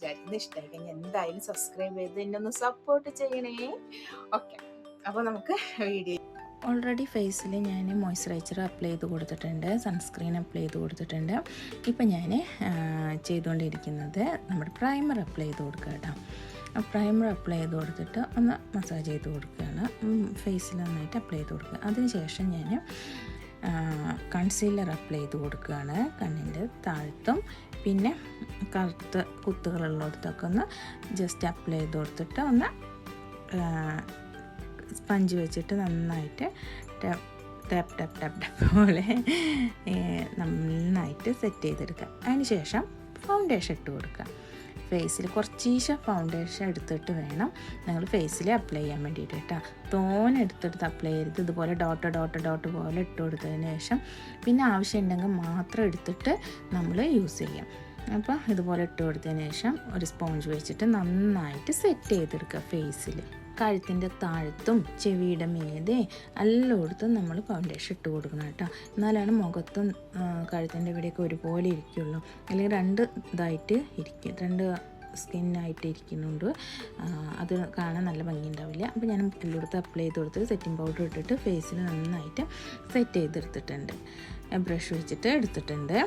വിചാരിക്കുന്നത് ഇഷ്ടമായി എന്തായാലും സബ്സ്ക്രൈബ് ചെയ്ത് എന്നെ ഒന്ന് സപ്പോർട്ട് ചെയ്യണേ. ഓക്കെ അപ്പോൾ നമുക്ക് വീഡിയോ ഓൾറെഡി ഫേസിൽ ഞാൻ മോയ്സ്ചറൈസർ അപ്ലൈ ചെയ്ത് കൊടുത്തിട്ടുണ്ട്. സൺസ്ക്രീൻ അപ്ലൈ ചെയ്ത് കൊടുത്തിട്ടുണ്ട്. ഇപ്പം ഞാൻ ചെയ്തുകൊണ്ടിരിക്കുന്നത് നമ്മുടെ പ്രൈമർ അപ്ലൈ ചെയ്ത് കൊടുക്കുക കേട്ടോ. പ്രൈമർ അപ്ലൈ ചെയ്ത് കൊടുത്തിട്ട് ഒന്ന് മസാജ് ചെയ്ത് കൊടുക്കുകയാണ്. ഫേസിൽ നന്നായിട്ട് അപ്ലൈ ചെയ്ത് കൊടുക്കുക. അതിനുശേഷം ഞാൻ കൺസീലർ അപ്ലൈ ചെയ്ത് കൊടുക്കുകയാണ്. കണ്ണിന്റെ താഴ്ത്തും. പിന്നെ കറുത്ത കുത്തുകളുള്ളിടത്തൊക്കെ ഒന്ന് ജസ്റ്റ് അപ്ലൈ ചെയ്ത് കൊടുത്തിട്ട് ഒന്ന് സ്പഞ്ച് വെച്ചിട്ട് നന്നായിട്ട് tap tap tap tap tap പോലെ നന്നായിട്ട് സെറ്റ് ചെയ്തെടുക്കുക. അതിന് ശേഷം ഫൗണ്ടേഷൻ ഇട്ട് കൊടുക്കുക. ഫേസിൽ കുറച്ചീശ ഫൗണ്ടേഷൻ എടുത്തിട്ട് വേണം നിങ്ങൾ ഫേസിൽ അപ്ലൈ ചെയ്യാൻ വേണ്ടിയിട്ട് കേട്ടോ. തോൻ എടുത്തെടുത്ത് അപ്ലൈ ചെയ്ത് ഇതുപോലെ ഡോട്ട് ഡോട്ട് ഡോട്ട് പോലെ ഇട്ട് കൊടുത്തതിന് ശേഷം പിന്നെ ആവശ്യമുണ്ടെങ്കിൽ മാത്രം എടുത്തിട്ട് നമ്മൾ യൂസ് ചെയ്യാം. അപ്പോൾ ഇതുപോലെ ഇട്ട് കൊടുത്തതിന് ശേഷം ഒരു സ്പോഞ്ച് വെച്ചിട്ട് നന്നായിട്ട് സെറ്റ് ചെയ്തെടുക്കുക ഫേസിൽ കഴുത്തിന്റെ താഴത്തും ചെവിയുടെ മീതെ എല്ലായിടത്തും നമ്മൾ ഫൗണ്ടേഷൻ ഇട്ട് കൊടുക്കണം കേട്ടോ. എന്നാലാണ് മുഖത്തും കഴുത്തിന്റെ ഇവിടെയൊക്കെ ഒരുപോലെ ഇരിക്കുള്ളൂ. അല്ലെങ്കിൽ രണ്ട് ഇതായിട്ട് ഇരിക്കും രണ്ട് സ്കിന്നായിട്ട് ഇരിക്കുന്നുണ്ട്. അത് കാണാൻ നല്ല ഭംഗി ഉണ്ടാവില്ല അപ്പോൾ ഞാൻ എല്ലായിടത്തും അപ്ലൈ ചെയ്ത് കൊടുത്തിട്ട് സെറ്റിംഗ് പൗഡർ ഇട്ടിട്ട് ഫേസിൽ നന്നായിട്ട് സെറ്റ് ചെയ്തെടുത്തിട്ടുണ്ട്. ബ്രഷ് വെച്ചിട്ട് എടുത്തിട്ടുണ്ട്.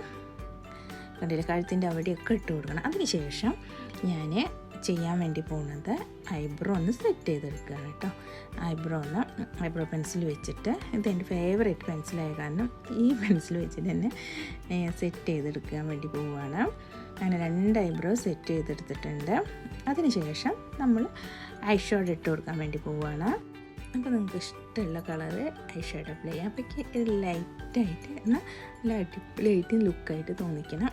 കണ്ടില്ല? കഴുത്തിന്റെ അവിടെയൊക്കെ ഇട്ട് കൊടുക്കണം. അതിനുശേഷം ഞാൻ ചെയ്യാൻ വേണ്ടി പോകുന്നത് ഐബ്രോ ഒന്ന് സെറ്റ് ചെയ്തെടുക്കുകയാണ് കേട്ടോ. ഐബ്രോ ഒന്ന് ഐബ്രോ പെൻസിൽ വെച്ചിട്ട് ഇത് എന്റെ ഫേവറേറ്റ് പെൻസിലായ കാരണം ഈ പെൻസിൽ വെച്ചിട്ട് തന്നെ സെറ്റ് ചെയ്തെടുക്കാൻ വേണ്ടി പോവുകയാണ്. അങ്ങനെ രണ്ട് ഐബ്രോ സെറ്റ് ചെയ്തെടുത്തിട്ടുണ്ട്. അതിനുശേഷം നമ്മൾ ഐഷോഡ് ഇട്ട് കൊടുക്കാൻ വേണ്ടി പോവുകയാണ്. അപ്പോൾ നിങ്ങൾക്ക് ഇഷ്ടമുള്ള കളറ് ഐഷാഡ് അപ്ലൈ ചെയ്യാം അപ്പോൾ ലൈറ്റായിട്ട് എന്നാൽ നല്ല അടിപൊളിയായിട്ട് ലുക്കായിട്ട് തോന്നിക്കണം.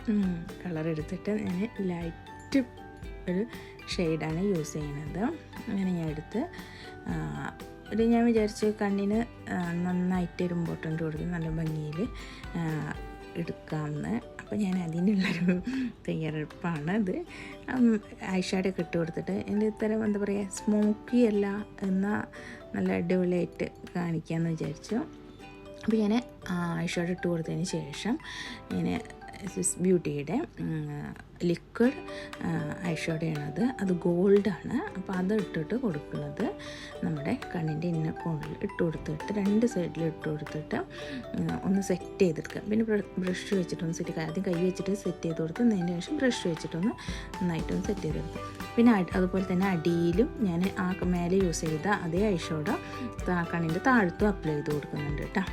കളർ എടുത്തിട്ട് ഞാൻ ലൈറ്റ് ഒരു ഷെയ്ഡാണ് യൂസ് ചെയ്യുന്നത്. അങ്ങനെ ഞാൻ എടുത്ത് ഒരു ഞാൻ വിചാരിച്ചു കണ്ണിന് നന്നായിട്ട് ഒരു ഇമ്പോർട്ടന്റ് കൊടുത്ത് നല്ല ഭംഗിയിൽ എടുക്കാമെന്ന്. അപ്പോൾ ഞാൻ അതിനുള്ളൊരു തയ്യാറെടുപ്പാണ് ഇത്. ഐഷാഡൊക്കെ ഇട്ട് കൊടുത്തിട്ട് എന്റെ ഇത്തരം എന്താ പറയുക സ്മോക്കി അല്ല എന്നാൽ നല്ല അടിപൊളിയായിട്ട് കാണിക്കാമെന്ന് വിചാരിച്ചു. അപ്പോൾ ഞാൻ ഐഷാഡ് ഇട്ട് കൊടുത്തതിന് ശേഷം ഞാൻ സ്വിസ് ബ്യൂട്ടിയുടെ ലിക്വിഡ് ഐഷാഡയാണത്. അത് ഗോൾഡാണ്. അപ്പോൾ അത് ഇട്ടിട്ട് കൊടുക്കുന്നത് നമ്മുടെ കണ്ണിന്റെ ഇന്ന കോണിൽ ഇട്ട് കൊടുത്തിട്ട് രണ്ട് സൈഡിൽ ഇട്ട് കൊടുത്തിട്ട് ഒന്ന് സെറ്റ് ചെയ്തെടുക്കുക. പിന്നെ ബ്രഷ് വെച്ചിട്ടൊന്ന് സെറ്റ് ആദ്യം കൈ വെച്ചിട്ട് സെറ്റ് ചെയ്ത് കൊടുത്ത് അതിന് ശേഷം ബ്രഷ് വെച്ചിട്ടൊന്ന് നന്നായിട്ടൊന്ന് സെറ്റ് ചെയ്തെടുക്കുക. പിന്നെ അതുപോലെ തന്നെ അടിയിലും ഞാൻ ആ മേലെ യൂസ് ചെയ്ത അതേ ഐഷോഡ കണ്ണിന്റെ താഴത്തും അപ്ലൈ ചെയ്ത് കൊടുക്കുന്നുണ്ട് കേട്ടോ.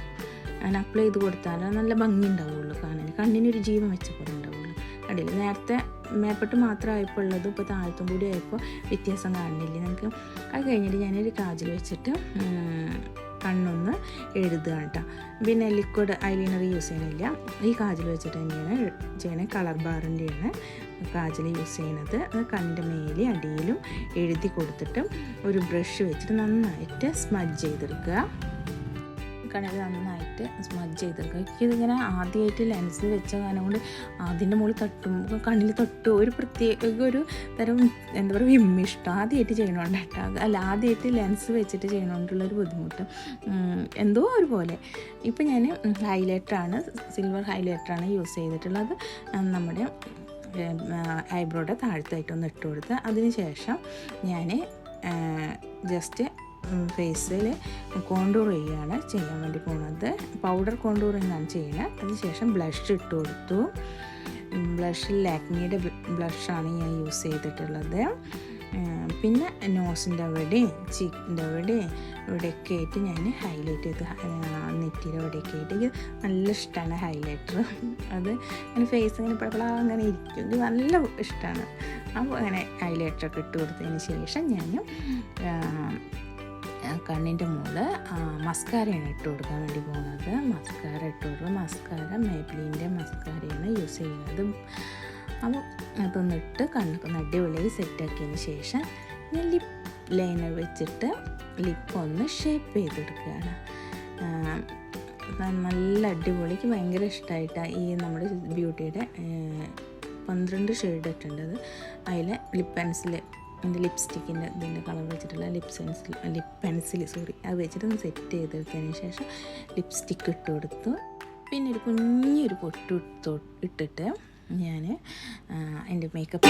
അങ്ങനെ അപ്ലൈ ചെയ്ത് കൊടുത്താൽ നല്ല ഭംഗി ഉണ്ടാവുള്ളൂ കാണാൻ. കണ്ണിനൊരു ജീവൻ വെച്ച പോലെ കണ്ടില്ല നേരത്തെ മേപ്പെട്ട് മാത്രമായപ്പോൾ ഉള്ളത് ഇപ്പോൾ താഴത്തും കൂടി ആയപ്പോൾ വ്യത്യാസം കാണുന്നില്ല. നമുക്ക് അത് കഴിഞ്ഞിട്ട് ഞാനൊരു കാജിൽ വെച്ചിട്ട് കണ്ണൊന്ന് എഴുതുകയാണ് കേട്ടോ. പിന്നെ ലിക്വിഡ് ഐലൈനർ യൂസ് ചെയ്യണില്ല. ഈ കാജൽ വെച്ചിട്ട് തന്നെയാണ് ചെയ്യണ കളർ ബാറിന്റെയാണ് കാജൽ യൂസ് ചെയ്യണത് കണ്ണിന്റെ മേലെ അടിയിലും എഴുതി കൊടുത്തിട്ട് ഒരു ബ്രഷ് വെച്ചിട്ട് നന്നായിട്ട് സ്മജ് ചെയ്തെടുക്കുക. കണ്ണിൽ നന്നായിട്ട് സ്മജ് ചെയ്തെടുക്കുക. എനിക്കിതിങ്ങനെ ആദ്യമായിട്ട് ലെൻസ് വെച്ച കാരണം കൊണ്ട് അതിന്റെ മുകളിൽ തട്ടുമ്പോൾ കണ്ണിൽ തൊട്ടും ഒരു പ്രത്യേക ഒരു തരം എന്താ പറയുക വിമ്മിഷ്ടം ആദ്യമായിട്ട് ചെയ്യണോണ്ട് കേട്ടോ. അല്ല ആദ്യമായിട്ട് ലെൻസ് വെച്ചിട്ട് ചെയ്യണോണ്ടുള്ളൊരു ബുദ്ധിമുട്ട്. എന്തോ ഒരുപോലെ. ഇപ്പം ഞാൻ ഹൈലൈറ്ററാണ് സിൽവർ ഹൈലൈറ്ററാണ് യൂസ് ചെയ്തിട്ടുള്ളത്. നമ്മുടെ ഐബ്രോയുടെ താഴത്തായിട്ടൊന്ന് ഇട്ട് കൊടുത്ത് അതിന് ശേഷം ഞാൻ ജസ്റ്റ് ഫേസിൽ കോണ്ടൂർ ചെയ്യുകയാണ് ചെയ്യാൻ വേണ്ടി പോകുന്നത് പൗഡർ കോണ്ടൂറിങ് ആണ് ചെയ്യുന്നത് അതിനുശേഷം ബ്ലഷ് ഇട്ട് കൊടുത്തു. ബ്ലഷിൽ ലാക്മിയുടെ ബ്ലഷാണ് ഞാൻ യൂസ് ചെയ്തിട്ടുള്ളത്. പിന്നെ നോസിന്റെ അവിടെയും ചീക്കിന്റെ അവിടെയും ഇവിടെയൊക്കെ ആയിട്ട് ഞാൻ ഹൈലൈറ്റ് ചെയ്ത് നെറ്റിയുടെ അവിടെയൊക്കെ ആയിട്ട്. നല്ല ഇഷ്ടമാണ് ഹൈലൈറ്റർ അത് അങ്ങനെ ഫേസ് ഇങ്ങനെ പഴപ്പള അങ്ങനെ ഇരിക്കും. എനിക്ക് നല്ല ഇഷ്ടമാണ് അപ്പോൾ അങ്ങനെ ഹൈലൈറ്ററൊക്കെ ഇട്ട് കൊടുത്തതിന് ശേഷം ഞാൻ കണ്ണിന്റെ മുകളിൽ മസ്കാരയാണ് ഇട്ട് കൊടുക്കാൻ വേണ്ടി പോകുന്നത്. മസ്കാര ഇട്ട് കൊടുക്കുക. മസ്കാര മേബ്ലീന്റെ മസ്കാരയാണ് യൂസ് ചെയ്യുന്നത്. അപ്പം അതൊന്നിട്ട് കണ്ണൊക്കെ അടിപൊളിയായി സെറ്റാക്കിയതിന് ശേഷം ഞാൻ ലിപ് ലൈനർ വെച്ചിട്ട് ലിപ്പ് ഒന്ന് ഷേപ്പ് ചെയ്തെടുക്കുകയാണ് നല്ല അടിപൊളിക്ക് ഭയങ്കര ഇഷ്ടമായിട്ടാണ് ഈ നമ്മുടെ ബ്യൂട്ടിയുടെ പന്ത്രണ്ട് ഷെയ്ഡ് ഇട്ടുണ്ട് അത് അതിൽ ലിപ്പ് പെൻസിൽ എന്റെ ലിപ്സ്റ്റിക്കിന്റെ ഇതിന്റെ കളർ വെച്ചിട്ടുള്ള lip pencil lip pencil sorry അത് വെച്ചിട്ട് ഒന്ന് സെറ്റ് ചെയ്തെടുത്തതിന് ശേഷം ലിപ്സ്റ്റിക്ക് ഇട്ട് കൊടുത്തു. പിന്നെ ഒരു കുഞ്ഞൊരു പൊട്ട് ഇട്ടോ ഇട്ടിട്ട് ഞാൻ എന്റെ മേക്കപ്പ്